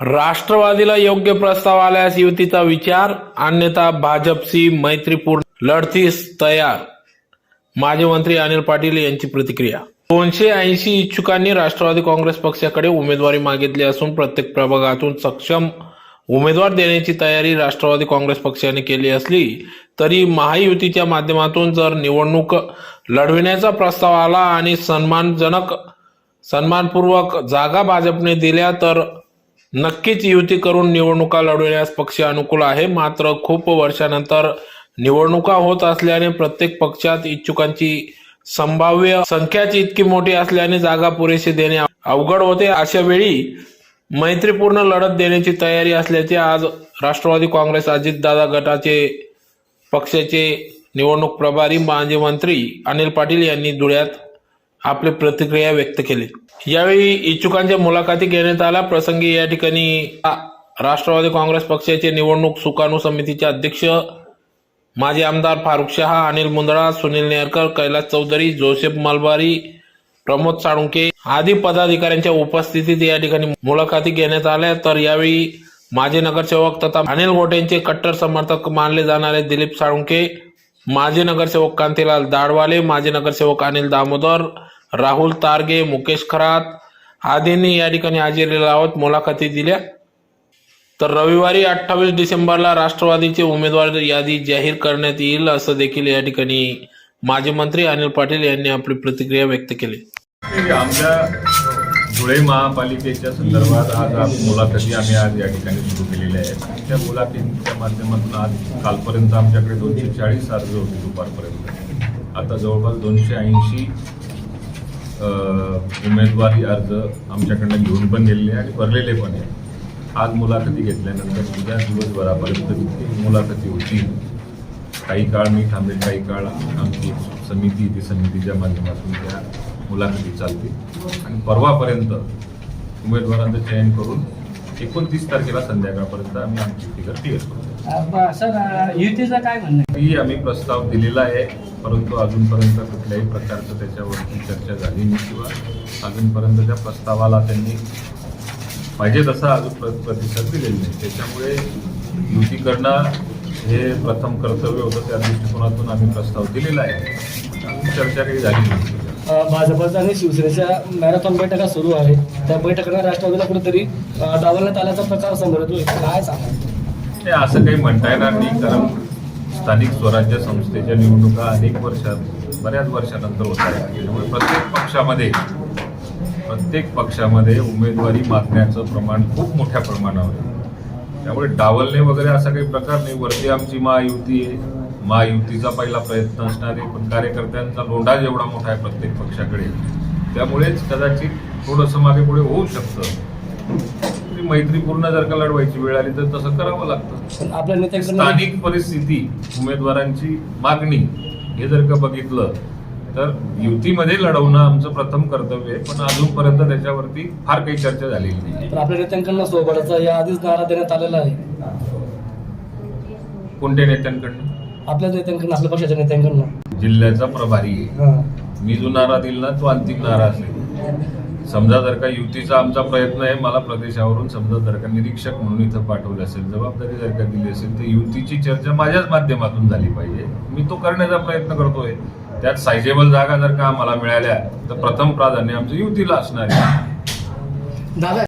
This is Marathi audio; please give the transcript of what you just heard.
राष्ट्रवादीला योग्य प्रस्ताव आल्यास युतीचा विचार अन्यथा भाजपशी मैत्रीपूर्ण लढतीस तयार. माजी मंत्री अनिल पाटील यांची प्रतिक्रिया. दोनशे ऐंशी इच्छुकांनी राष्ट्रवादी काँग्रेस पक्षाकडे उमेदवारी मागितली असून प्रत्येक प्रभागातून सक्षम उमेदवार देण्याची तयारी राष्ट्रवादी काँग्रेस पक्षाने केली असली तरी महायुतीच्या माध्यमातून जर निवडणूक लढविण्याचा प्रस्ताव आला आणि सन्मानजनक सन्मानपूर्वक जागा भाजपने दिल्या तर नक्कीच युती करून निवडणुका लढवण्यास पक्ष अनुकूल आहे. मात्र खूप वर्षानंतर निवडणुका होत असल्याने प्रत्येक पक्षात इच्छुकांची संभाव्य संख्याची इतकी मोठी असल्याने जागा पुरेशी देणे अवघड होते. अशा वेळी मैत्रीपूर्ण लढत देण्याची तयारी असल्याचे आज राष्ट्रवादी काँग्रेस अजितदादा गटाचे पक्षाचे निवडणूक प्रभारी माजी मंत्री अनिल पाटील यांनी धुळ्यात आपली प्रतिक्रिया व्यक्त केली. यावेळी इच्छुकांच्या मुलाखती घेण्यात आला. प्रसंगी या ठिकाणी राष्ट्रवादी काँग्रेस पक्षाचे निवडणूक सुकाणू समितीचे अध्यक्ष माजी आमदार फारुख शहा अनिल मुंदडा सुनील नेरकर कैलास चौधरी जोसेफ मलबारी प्रमोद साळुंके आदी पदाधिकाऱ्यांच्या उपस्थितीत या ठिकाणी मुलाखती घेण्यात आल्या. तर यावेळी माजी नगरसेवक तथा अनिल गोटेंचे कट्टर समर्थक मानले जाणारे दिलीप साळुंके माजी नगरसेवक कांतीलाल दाडवाले माजी नगरसेवक अनिल दामोदर राहुल तारगे मुकेश खरात आदींनी या ठिकाणी हजेरी लावत मुलाखती दिल्या. तर रविवारी अठ्ठावीस डिसेंबरला राष्ट्रवादीचे उमेदवार यादी जाहीर करण्यात येईल असं देखील या ठिकाणी माजी मंत्री अनिल पाटील यांनी आपली प्रतिक्रिया व्यक्त केली. आमच्या धुळे महापालिकेच्या संदर्भात आज आज मुलाखती आम्ही आज या ठिकाणी सुरू केलेल्या आहेत. त्या मुलाखतीच्या माध्यमातून आज कालपर्यंत आमच्याकडे दोनशे चाळीस अर्ज होते दुपारपर्यंत. आता जवळपास दोनशे ऐंशी उमेदवारी अर्ज आमच्याकडनं घेऊन पण गेलेले आहे आणि भरलेले पण आहे आज मुलाखती घेतल्यानंतर उद्या दिवसभरापर्यंत जितकी मुलाखती होती काही काळ मी थांबेल काही काळ आमची समिती ती समितीच्या माध्यमातून त्या मुलाखती चालतील. आणि परवापर्यंत उमेदवारांचं चयन करून एकोणतीस तारखेला संध्याकाळपर्यंत आम्ही आमची फिगर क्लिअर करू सर युतीचं काय म्हणणं? ही आम्ही प्रस्ताव दिलेला आहे परंतु अजूनपर्यंत कुठल्याही प्रकारचं त्याच्यावरती चर्चा झाली नाही किंवा अजूनपर्यंत त्या प्रस्तावाला त्यांनी पाहिजे तसा अजून प्र- प्रतिसाद दिलेला नाही. त्याच्यामुळे युती करणं हे प्रथम कर्तव्य होतं त्या दृष्टिकोनातून आम्ही प्रस्ताव दिलेला आहे. चर्चा काही झाली नाही. भाजपचा आणि शिवसेनेच्या मॅरेथॉन बैठका सुरू आहे. त्या बैठकांना राष्ट्रवादीला कुठेतरी डावलण्यात आल्याचा प्रकार समोर येतोय काय सांगा असं काही म्हणता येणार नाही कारण स्थानिक स्वराज्य संस्थेच्या निवडणुका अनेक वर्षात बऱ्याच वर्षानंतर होत आहेत. त्यामुळे प्रत्येक पक्षामध्ये प्रत्येक पक्षामध्ये उमेदवारी मागण्याचं प्रमाण खूप मोठ्या प्रमाणावर आहे. त्यामुळे डावलणे वगैरे असा काही प्रकार नाही. वरती आमची महायुती आहे. महायुतीचा पहिला प्रयत्न असणार आहे पण कार्यकर्त्यांचा लोंढा जेवढा मोठा आहे प्रत्येक पक्षाकडे. त्यामुळेच कदाचित थोडंसं मागे पुढे होऊ शकतं. तरी मैत्रीपूर्ण जर का लढवायची वेळ आली तर तसं करावं लागतं. आपल्या स्थानिक परिस्थिती उमेदवारांची मागणी हे जर का बघितलं तर युतीमध्ये लढवणं आमचं प्रथम कर्तव्य आहे पण अजूनपर्यंत त्याच्यावरती फार काही चर्चा झालेली नाही. आपल्या नेत्यांकडनं सोबतचा या आधीच नारा देण्यात आलेला आहे. कोणत्या नेत्यांकडनं? आपल्या नेत्यांकडनं आपल्या पक्षाच्या नेत्यांकडनं. जिल्ह्याचा प्रभारी आहे. मी जो नारा दिला ना तो अंतिम नारा असेल. समजा जर का युतीचा आमचा प्रयत्न आहे मला प्रदेशावरून समजा जर का निरीक्षक म्हणून इथं पाठवलं असेल जबाबदारी जर का दिली असेल तर युतीची चर्चा माझ्याच माध्यमातून झाली पाहिजे. मी तो करण्याचा प्रयत्न करतोय. त्यात सायझेबल जागा जर का आम्हाला मिळाल्या तर प्रथम प्राधान्य आमचं युतीला असणार आहे. दादा